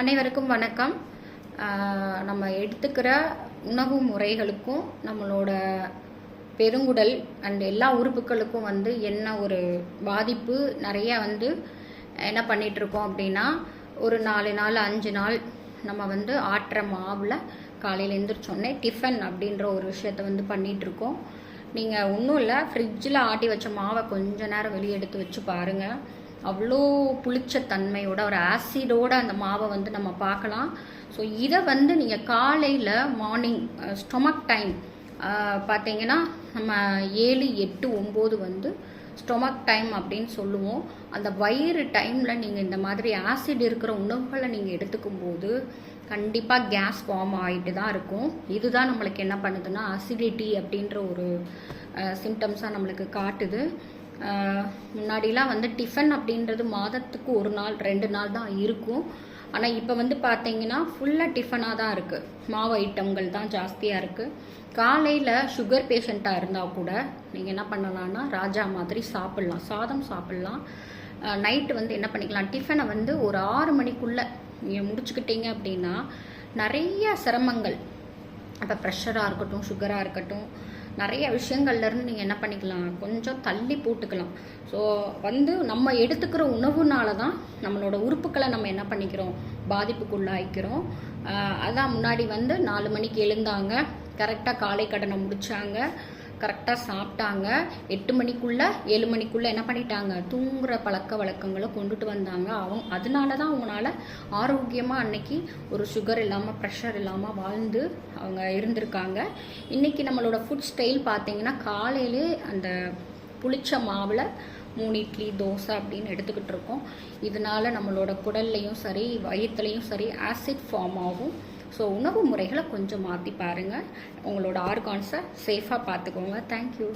அனைவருக்கும் வணக்கம். நம்ம எடுத்துக்கிற உணவு முறைகளுக்கும் நம்மளோட பெருங்குடல் அண்ட் எல்லா உறுப்புகளுக்கும் வந்து என்ன ஒரு பாதிப்பு? நிறைய வந்து என்ன பண்ணிட்டு இருக்கோம் அப்படின்னா ஒரு நாலு நாள் அஞ்சு நாள் நம்ம வந்து ஆட்டுற மாவில் காலையில் எழுந்திரிச்சோன்னே டிஃபன் அப்படின்ற ஒரு விஷயத்த வந்து பண்ணிகிட்ருக்கோம் நீங்கள் ஒன்றும் இல்லை ஃப்ரிட்ஜில் ஆட்டி வச்ச மாவை கொஞ்ச நேரம் வெளியே எடுத்து வச்சு பாருங்கள் அவ்வளோ புளிச்ச தன்மையோட ஒரு ஆசிடோட அந்த மாவை வந்து நம்ம பார்க்கலாம். ஸோ இதை வந்து நீங்கள் காலையில் மார்னிங் ஸ்டொமக் டைம் பார்த்தீங்கன்னா நம்ம ஏழு எட்டு ஒம்பது வந்து ஸ்டொமக் டைம் அப்படின்னு சொல்லுவோம். அந்த வயிறு டைமில் நீங்கள் இந்த மாதிரி ஆசிட் இருக்கிற உணவுகளை நீங்கள் எடுத்துக்கும் போது கண்டிப்பாக கேஸ் ஃபார்ம் ஆகிட்டு தான் இருக்கும். இதுதான் நம்மளுக்கு என்ன பண்ணுதுன்னா அசிடிட்டி அப்படின்ற ஒரு சிம்டம்ஸாக நம்மளுக்கு காட்டுது. முன்னாடிலாம் வந்து டிஃபன் அப்படின்றது மாதத்துக்கு ஒரு நாள் ரெண்டு நாள் தான் இருக்கும். ஆனால் இப்போ வந்து பார்த்தீங்கன்னா ஃபுல்லாக டிஃபனாக தான் இருக்குது மாவு ஐட்டங்கள் தான் ஜாஸ்தியாக இருக்குது காலையில் சுகர் பேஷண்ட்டாக இருந்தால் கூட நீங்கள் என்ன பண்ணலான்னா ராஜா மாதிரி சாப்பிட்லாம். சாதம் சாப்பிட்லாம். நைட்டு வந்து என்ன பண்ணிக்கலாம் டிஃபனை வந்து ஒரு ஆறு மணிக்குள்ளே நீங்கள் முடிச்சுக்கிட்டீங்க அப்படின்னா நிறைய சிரமங்கள். அப்போ ப்ரெஷராக இருக்கட்டும் சுகராக இருக்கட்டும் நிறைய விஷயங்கள்லேருந்து நீங்கள் என்ன பண்ணிக்கலாம்? கொஞ்சம் தள்ளி போட்டுக்கலாம். ஸோ வந்து நம்ம எடுத்துக்கிற உணவுனால தான் நம்மளோட உறுப்புகளை நம்ம என்ன பண்ணிக்கிறோம்? பாதிப்புக்குள்ளாய்க்கிறோம். அதான் முன்னாடி வந்து நாலு மணிக்கு எழுந்தாங்க. கரெக்டாக காலை கடனை முடித்தாங்க கரெக்டாக சாப்பிட்டாங்க. எட்டு மணிக்குள்ளே ஏழு மணிக்குள்ளே என்ன பண்ணிட்டாங்க? தூங்குற பழக்க வழக்கங்களை கொண்டுட்டு வந்தாங்க. அவங்க அதனால தான் அவங்களால ஆரோக்கியமாக அன்னைக்கு ஒரு சுகர் இல்லாமல் ப்ரெஷர் இல்லாமல் வாழ்ந்து அவங்க இருந்திருக்காங்க. இன்னைக்கு நம்மளோட ஃபுட் ஸ்டைல் பார்த்தீங்கன்னா காலையிலே அந்த புளிச்ச மாவில் மூணு இட்லி தோசை அப்படின்னு எடுத்துக்கிட்டு இருக்கோம் இதனால நம்மளோட குடல்லையும் சரி வயிற்றுலையும் சரி ஆசிட் ஃபார்ம் ஆகும். ஸோ உணவு முறைகளை கொஞ்சம் மாற்றி பாருங்கள் உங்களோட ஆர்கான்ஸை சேஃபாக பார்த்துக்கோங்க. தேங்க்யூ